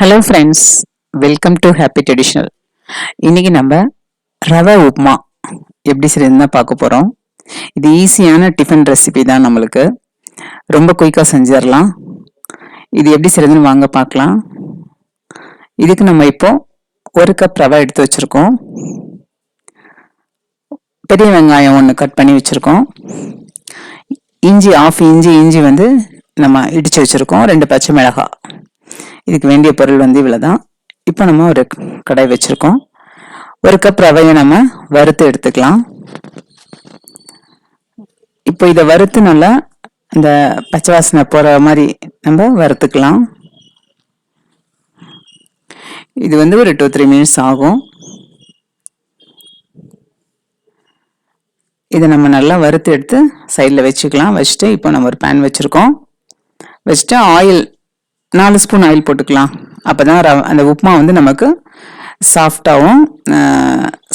Hello friends welcome to happy traditional இன்னைக்கு நம்ம ரவை உப்புமா எப்படி செய்யறதுன்னு தான் பார்க்க போகிறோம் இது ஈஸியான டிஃபன் ரெசிபி தான் நம்மளுக்கு. ரொம்ப குயிக்காக செஞ்சிடலாம். இது எப்படி செய்யறதுன்னு வாங்க பார்க்கலாம். இதுக்கு நம்ம இப்போ ஒரு கப் ரவை எடுத்து வச்சுருக்கோம். பெரிய வெங்காயம் ஒன்று கட் பண்ணி வச்சுருக்கோம். இஞ்சி ஆஃப் இஞ்சி இஞ்சி வந்து நம்ம இடித்து வச்சுருக்கோம். ரெண்டு பச்சை மிளகாய். இதுக்கு வேண்டிய பொருள் வந்து இவ்வளோ தான் இப்போ நம்ம ஒரு கடை வச்சுருக்கோம். ஒரு கப் ரவையை நம்ம வறுத்து எடுத்துக்கலாம். இப்போ இதை வறுத்து நல்லா இந்த பச்சை வாசனை போகிற மாதிரி நம்ம வறுத்துக்கலாம். இது வந்து ஒரு டூ த்ரீ மினிட்ஸ் ஆகும். இதை நம்ம நல்லா வறுத்து எடுத்து சைடில் வச்சுக்கலாம். வச்சுட்டு இப்போ நம்ம ஒரு பேன் வச்சுருக்கோம். வச்சுட்டு ஆயில் நாலு ஸ்பூன் ஆயில் போட்டுக்கலாம். அப்போ தான் ரவ அந்த உப்புமா வந்து நமக்கு சாஃப்டாகவும்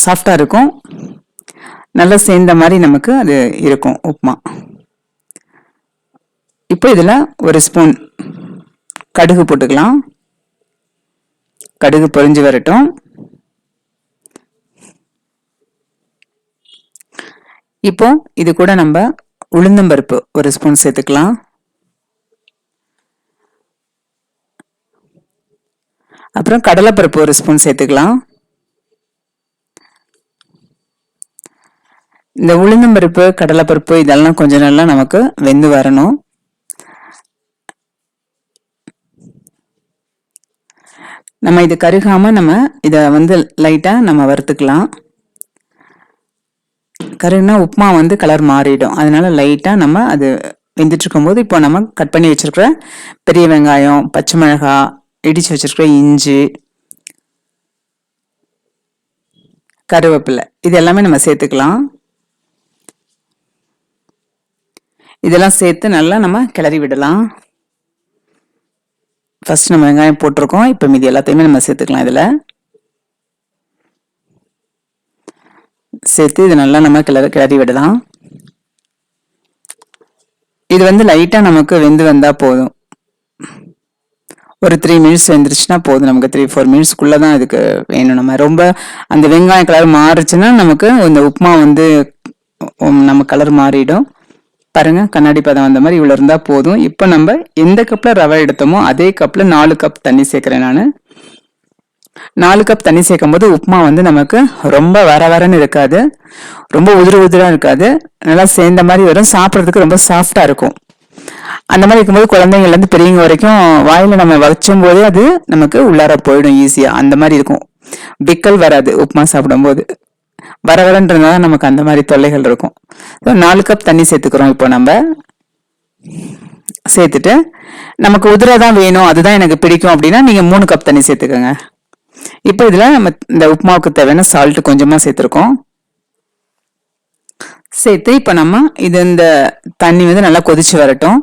சாஃப்டாக இருக்கும். நல்லா சேர்ந்த மாதிரி நமக்கு அது இருக்கும் உப்புமா. இப்போ இதில் ஒரு ஸ்பூன் கடுகு போட்டுக்கலாம். கடுகு பொரிஞ்சு வரட்டும். இப்போ இது கூட நம்ம உளுந்தம்பருப்பு ஒரு ஸ்பூன் சேர்த்துக்கலாம். அப்புறம் கடலைப்பருப்பு ஒரு ஸ்பூன் சேர்த்துக்கலாம். இந்த உளுந்தம்பருப்பு கடலைப்பருப்பு இதெல்லாம் கொஞ்சம் நல்லா நமக்கு வெந்து வரணும். நம்ம இது கருகாமல் நம்ம இதை வந்து லைட்டாக நம்ம வறுத்துக்கலாம். கருகுனா உப்புமா வந்து கலர் மாறிடும். அதனால லைட்டாக நம்ம அது வெந்துட்டு இருக்கும்போது இப்போ நம்ம கட் பண்ணி வச்சிருக்கிற பெரிய வெங்காயம் பச்சை மிளகாய் இடித்து வச்சிருக்கிற இஞ்சி கருவேப்பிலை இது எல்லாமே நம்ம சேர்த்துக்கலாம். இதெல்லாம் சேர்த்து நல்லா நம்ம கிளறி விடலாம். ஃபஸ்ட் நம்ம வெங்காயம் போட்டிருக்கோம். இப்போ மீதி எல்லாத்தையுமே நம்ம சேர்த்துக்கலாம் இதில். சேர்த்து இது நல்லா நம்ம கிளறி கிளறி விடலாம். இது வந்து லைட்டாக நமக்கு வெந்து வந்தால் போதும். ஒரு த்ரீ மினிட்ஸ் வந்துருச்சுன்னா போதும். நமக்கு த்ரீ ஃபோர் மினிட்ஸ்க்குள்ளே தான் இதுக்கு வேணும். நம்ம ரொம்ப அந்த வெங்காயம் கலர் மாறுச்சுன்னா நமக்கு இந்த உப்புமா வந்து நம்ம கலர் மாறிடும். பாருங்க கண்ணாடி பதம் வந்த மாதிரி இவ்வளோ இருந்தால் போதும். இப்போ நம்ம எந்த கப்பில் ரவை எடுத்தோமோ அதே கப்பில் நாலு கப் தண்ணி சேர்க்குறேன் நான். நாலு கப் தண்ணி சேர்க்கும் போது உப்புமா வந்து நமக்கு ரொம்ப வர வரன்னு இருக்காது. ரொம்ப உதிர உதிராக இருக்காது. நல்லா சேர்ந்த மாதிரி வரும். சாப்பிட்றதுக்கு ரொம்ப சாஃப்டாக இருக்கும். அந்த மாதிரி இருக்கும்போது குழந்தைங்கள்லேருந்து பெரியவங்க வரைக்கும் வாயில் நம்ம வச்சும் போதே அது நமக்கு உள்ளார போயிடும் ஈஸியாக அந்த மாதிரி இருக்கும். பிக்கல் வராது உப்புமா சாப்பிடும்போது. வர வரன்றதுனால நமக்கு அந்த மாதிரி தொல்லைகள் இருக்கும். நாலு கப் தண்ணி சேர்த்துக்கிறோம் இப்போ நம்ம. சேர்த்துட்டு நமக்கு உதிரை தான் வேணும் அதுதான் எனக்கு பிடிக்கும் அப்படின்னா நீங்கள் மூணு கப் தண்ணி சேர்த்துக்கோங்க. இப்போ இதில் நம்ம இந்த உப்புமாவுக்கு தேவையான சால்ட்டு கொஞ்சமாக சேர்த்துருக்கோம். சேர்த்து இப்போ நம்ம இது இந்த தண்ணி வந்து நல்லா கொதிச்சு வரட்டும்.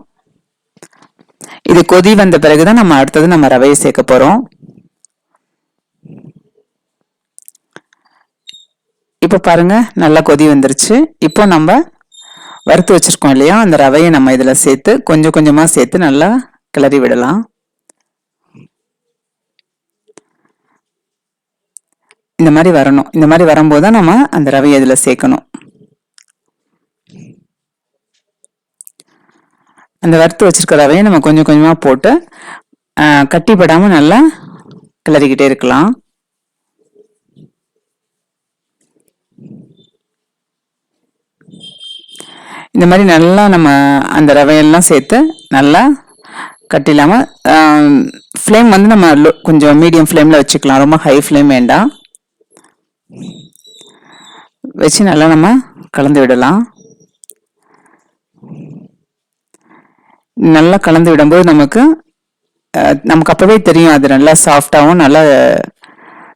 இது கொதி வந்த பிறகுதான் நம்ம அடுத்தது நம்ம ரவையை சேர்க்க போகிறோம் இப்போ பாருங்க நல்லா கொதி வந்துருச்சு. இப்போ நம்ம வறுத்து வச்சுருக்கோம் இல்லையா அந்த ரவையை நம்ம இதில் சேர்த்து கொஞ்சம் கொஞ்சமாக சேர்த்து நல்லா கிளறி விடலாம். இந்த மாதிரி வரணும். இந்த மாதிரி வரும்போது தான் நம்ம அந்த ரவையை இதில் சேர்க்கணும். அந்த வறுத்து வச்சிருக்க ரவையை நம்ம கொஞ்சம் கொஞ்சமாக போட்டு கட்டிப்படாமல் நல்லா கிளறிக்கிட்டே இருக்கலாம். இந்த மாதிரி நல்லா நம்ம அந்த ரவையெல்லாம் சேர்த்து நல்லா கட்டிலாமல் ஃப்ளேம் வந்து நம்ம கொஞ்சம் மீடியம் ஃப்ளேமில் வச்சுக்கலாம். ரொம்ப ஹை ஃப்ளேம் வேண்டாம். வச்சு நல்லா நம்ம கலந்து விடலாம். நல்லா கலந்து விடும்போது நமக்கு நமக்கு அப்போவே தெரியும் அது நல்லா சாஃப்டாகவும் நல்லா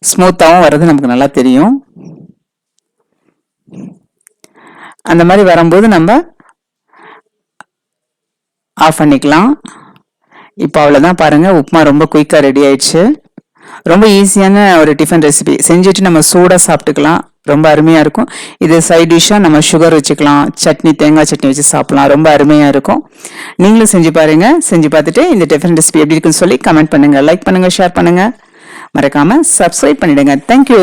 ஸ்மூத்தாகவும் வர்றது நமக்கு நல்லா தெரியும். அந்த மாதிரி வரும்போது நம்ம ஆஃப் பண்ணிக்கலாம். இப்போ அவ்வளோதான் பாருங்கள் உப்புமா ரொம்ப குயிக்காக ரெடி ஆயிடுச்சு. ரொம்ப ஈஸியான ஒரு டிஃபன் ரெசிபி செஞ்சுட்டு நம்ம சூடாக சாப்பிட்டுக்கலாம். ரொம்ப அருமையாக இருக்கும். இது சைட் டிஷ்ஷாக நம்ம சுகர் வச்சுக்கலாம். சட்னி தேங்காய் சட்னி வச்சு சாப்பிட்லாம். ரொம்ப அருமையாக இருக்கும். நீங்களும் செஞ்சு பாருங்க. செஞ்சு பார்த்துட்டு இந்த டிஃபன் ரெசிபி எப்படி இருக்குன்னு சொல்லி கமெண்ட் பண்ணுங்க. லைக் பண்ணுங்க ஷேர் பண்ணுங்க. மறக்காம சப்ஸ்கிரைப் பண்ணிவிடுங்க தேங்க்யூ